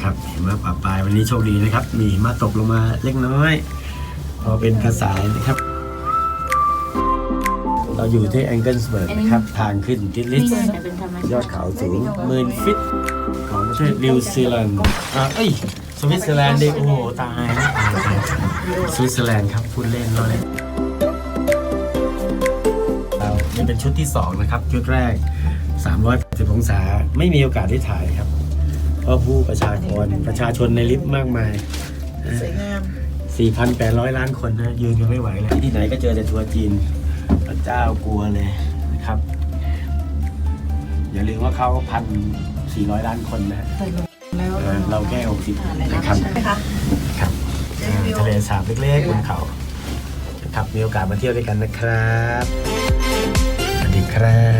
นะครับหิมะปะปลายวันนี้โชคดีนะครับ มีหิมาตกลงมาเล็กน้อย พอเป็นกระสายนะครับ เราอยู่ที่แองเกิลสเบิร์กนะครับ ทางขึ้นทิลิสเป็นธรรมยอดเขาสูงหมื่นฟิต ของประเทศนิวซีแลนด์อ่าเอ้ยสวิตเซอร์แลนด์ดิโอ้โหตายนะตายตายตายสวิตเซอร์แลนด์ครับพูดเล่นเราเล่นเรานี่เป็นชุดที่ 2 นะครับ ชุดแรก310องศาไม่มีโอกาสได้ถ่ายครับเพราะผู้ประชากรประชาชนในลิฟต์มากมาย สวยงาม 4,800 ล้านคนนะ ยืนกันไม่ไหวเลยที่ไหนก็เจอแต่ทัวร์จีนพระเจ้ากลัวเลยนะครับ อย่าลืมว่าเขาพันสี่ร้อยล้านคนนะแล้วเออเราแค่หกสิบนะครับใช่ไหมคะครับอ่าทะเลสาบเล็กๆบนเขานะครับมีโอกาสมาเที่ยวด้วยกันนะครับสวัสดีครับ